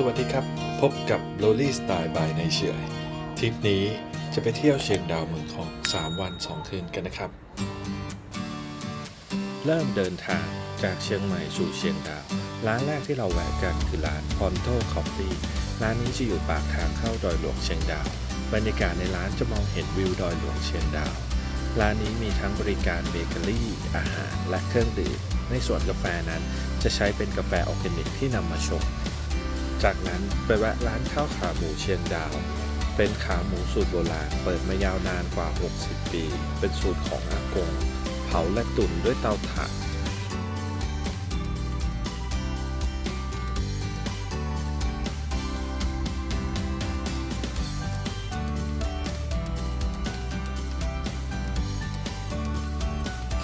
สวัสดีครับ พบกับ l o l l y Style by ในเฉยทริปนี้จะไปเที่ยวเชียงดาวเมืองของ 3 วัน 2 คืนกันนะครับ เริ่มเดินทางจากเชียงใหม่สู่เชียงดาว ร้านแรกที่เราแวะกันคือร้าน Ponto Coffee ร้านนี้จะอยู่ปากทางเข้าดอยหลวงเชียงดาว บรรยากาศในร้านจะมองเห็นวิวดอยหลวงเชียงดาว ร้านนี้มีทั้งบริการเบเกอรี่ อาหาร และเครื่องดื่ม ในส่วนกาแฟนั้นจะใช้เป็นกาแฟออร์แกนิกที่นำมาชง จากนั้นไปแวะร้านข้าวขาหมูเชียงดาว เป็นขาหมูสูตรโบราณเปิดมายาวนานกว่า 60 ปี เป็นสูตรของอากง เผาและตุ๋นด้วยเตาถ่าน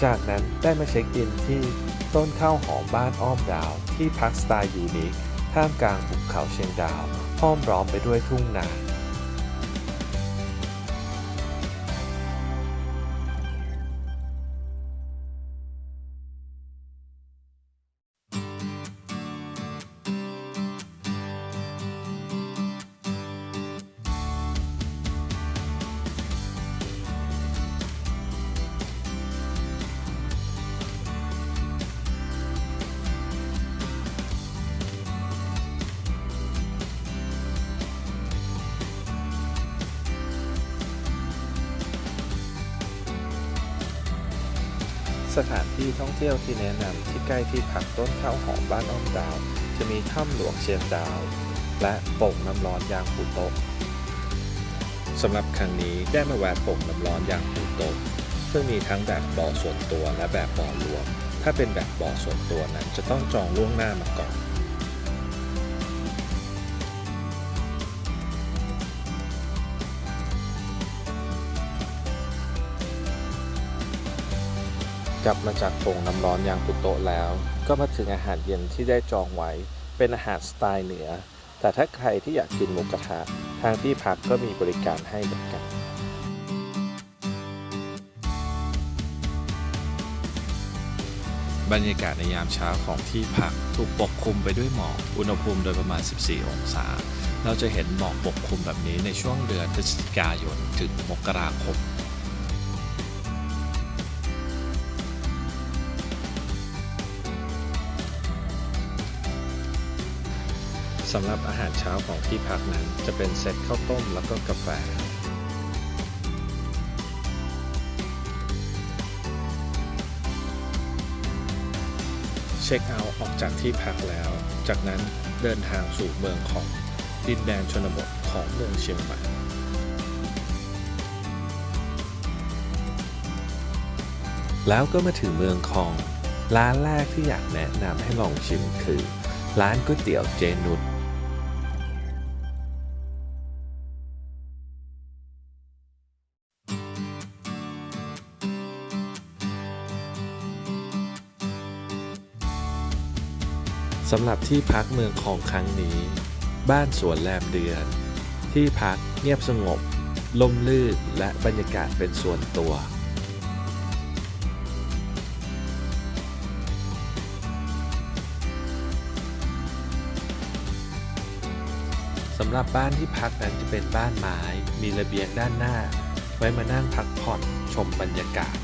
จากนั้นได้มาเช็คอินที่ต้นข้าวหอมบ้านอ้อมดาวที่พักสไตล์ยูนิค ท่ามกลางภูเขาเชียงดาวห้อมล้อมไปด้วยทุ่งนา สถานที่ท่องเที่ยวที่แนะนำที่ใกล้ที่พักต้นข้าวหอมบ้านอ้อมดาว จะมีถ้ำหลวงเชียงดาว และโป่งน้ำร้อนยางปูโตะสำหรับครั้งนี้ได้มาแวะโป่งน้ำร้อนยางปูโตะซึ่งมีทั้งแบบบ่อส่วนตัวและแบบบ่อรวม ถ้าเป็นแบบบ่อส่วนตัวนั้นจะต้องจองล่วงหน้ามาก่อน กลับมาจากโป่งน้ำร้อนยางปุโตะแล้ว ก็มาถึงอาหารเย็นที่ได้จองไว้ เป็นอาหารสไตล์เหนือ แต่ถ้าใครที่อยากกินหมูกระทะ ทางที่พักก็มีบริการให้เหมือนกันบรรยากาศในยามเช้าของที่พักถูกปกคลุมไปด้วยหมอก อุณหภูมิโดยประมาณ 14 องศา เราจะเห็นหมอกปกคลุมแบบนี้ในช่วงเดือนพฤศจิกายนถึงมกราคม สำหรับอาหารเช้าของที่พักนั้นจะเป็นเซตข้าวต้มแล้วก็กาแฟเช็คเอาท์ออกจากที่พักแล้ว จากนั้นเดินทางสู่เมืองของดินแดนชนบทของเมืองเชียงใหม่แล้วก็มาถึงเมืองคอง ร้านแรกที่อยากแนะนำให้ลองชิมคือ ร้านก๋วยเตี๋ยวเจนุช สำหรับที่พักเมืองคองครั้งนี้ บ้านสวนแลมเดือน ที่พักเงียบสงบลมลื่นและบรรยากาศเป็นส่วนตัว สำหรับบ้านที่พักนั้นจะเป็นบ้านไม้ มีระเบียงด้านหน้า ไว้มานั่งพักผ่อนชมบรรยากาศ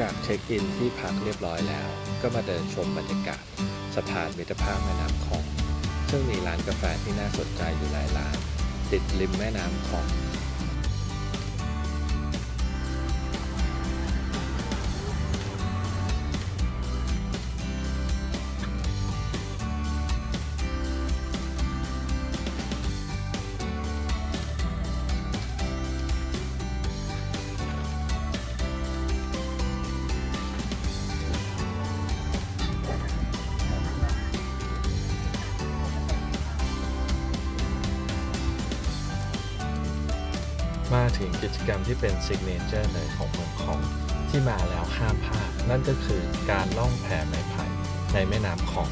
จากเช็คอินที่พักเรียบร้อยแล้ว ก็มาเดินชมบรรยากาศสะพานมิตรภาพแม่น้ำคลอง ซึ่งมีร้านกาแฟที่น่าสนใจอยู่หลายร้าน ติดริมแม่น้ำคลอง ถึงกิจกรรมที่เป็นซิกเนเจอร์เลยของเมืองคองที่มาแล้วห้ามพลาดนั่นก็คือการล่องแพไม้ไผ่ในแม่น้ำคอง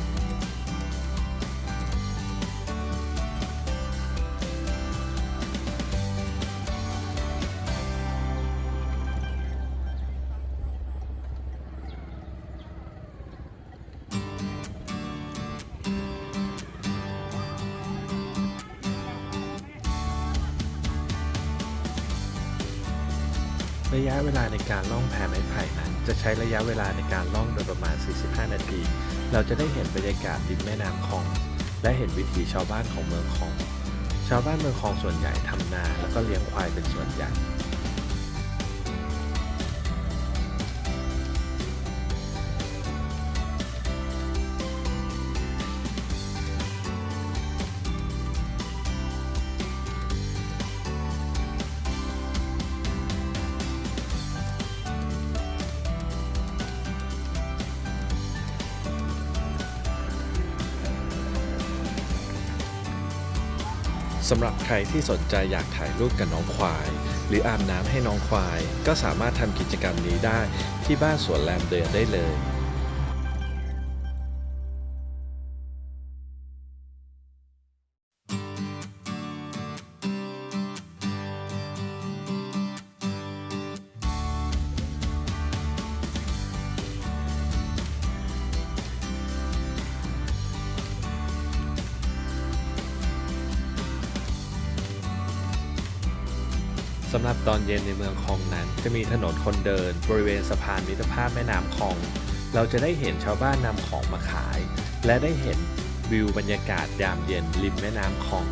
ระยะเวลาในการล่องแพไม้ไผ่นั้น จะใช้ระยะเวลาในการล่องโดยประมาณ 45 นาที เราจะได้เห็นบรรยากาศริมแม่น้ำคลอง และเห็นวิถีชาวบ้านของเมืองคลอง ชาวบ้านเมืองคลองส่วนใหญ่ทำนาแล้วก็เลี้ยงควายเป็นส่วนใหญ่ สำหรับใครที่สนใจอยากถ่ายรูปกับน้องควาย หรืออาบน้ำให้น้องควาย ก็สามารถทำกิจกรรมนี้ได้ที่บ้านสวนแลมเดือนได้เลย สำหรับตอนเย็นในเมืองคองนั้น จะมีถนนคนเดิน บริเวณสะพานมิตรภาพแม่น้ำคอง เราจะได้เห็นชาวบ้านนำของมาขาย และได้เห็นวิวบรรยากาศยามเย็นริมแม่น้ำคอง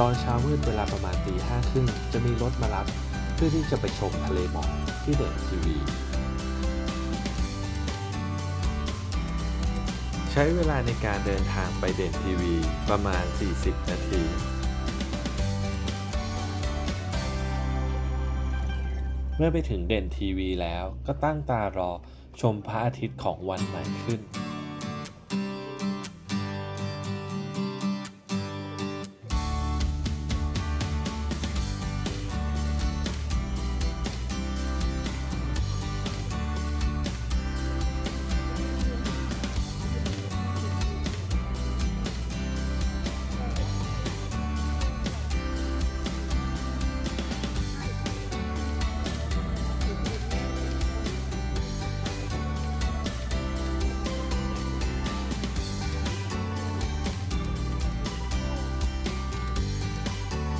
ตอนเช้ามืดเวลาประมาณตีห้าครึ่งจะมีรถมารับเพื่อที่จะไปชมทะเลหมอกที่เด่นทีวี ใช้เวลาในการเดินทางไปเด่นทีวีประมาณ 40 นาทีเมื่อไปถึงเด่นทีวีแล้วก็ตั้งตารอชมพระอาทิตย์ของวันใหม่ขึ้น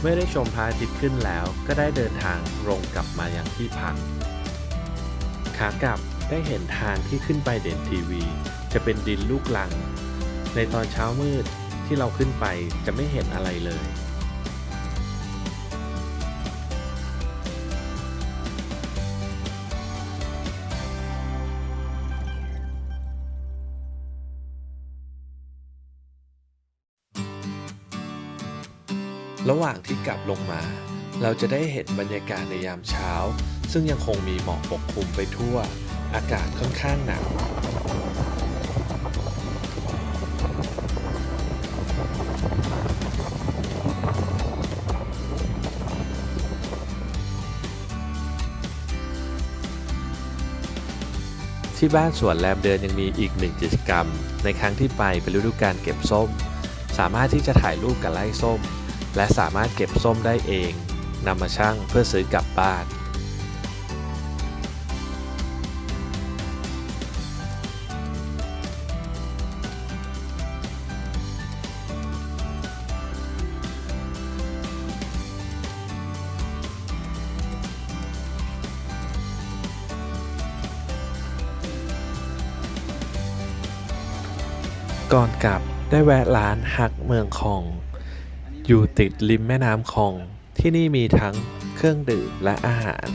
มื่อได้ชมพระอาทิตย์ขึ้นแล้วก็ได้เดินทางลงกลับมายังที่พัก ขากลับได้เห็นทางที่ขึ้นไปเด่นทีวี จะเป็นดินลูกลัง ในตอนเช้ามืดที่เราขึ้นไปจะไม่เห็นอะไรเลย ระหว่างที่กลับลงมา เราจะได้เห็นบรรยากาศในยามเช้า ซึ่งยังคงมีหมอกปกคลุมไปทั่ว อากาศค่อนข้างหนาวที่บ้านสวนแรมเดือนยังมีอีกหนึ่งกิจกรรม ในครั้งที่ไปเป็นฤดูการเก็บส้ม สามารถที่จะถ่ายรูปกับไร่ส้ม และสามารถเก็บส้มได้เองนำมาชั่งเพื่อซื้อกลับบ้าน ก่อนกลับได้แวะร้านฮักเมืองคอง อยู่ติดริมแม่น้ำคอง ที่นี่มีทั้งเครื่องดื่มและอาหาร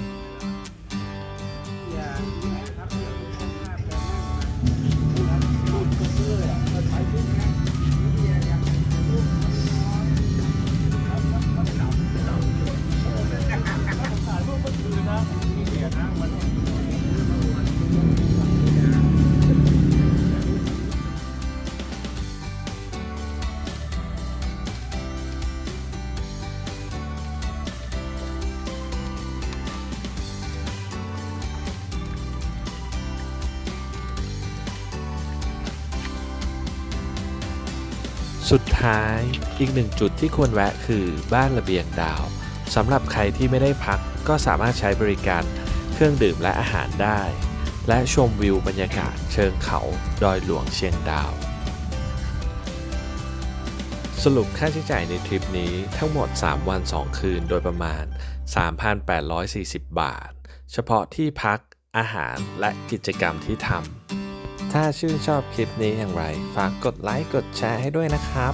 สุดท้ายอีกหนึ่งจุดที่ควรแวะคือบ้านระเบียงดาวสำหรับใครที่ไม่ได้พักก็สามารถใช้บริการเครื่องดื่มและอาหารได้ และชมวิวบรรยากาศเชิงเขาดอยหลวงเชียงดาว สรุปค่าใช้จ่ายในทริปนี้ทั้งหมด 3 วัน 2 คืนโดยประมาณ 3,840 บาท เฉพาะที่พักอาหารและกิจกรรมที่ทำ ถ้าชื่นชอบคลิปนี้อย่างไร ฝากกดไลค์กดแชร์ให้ด้วยนะครับ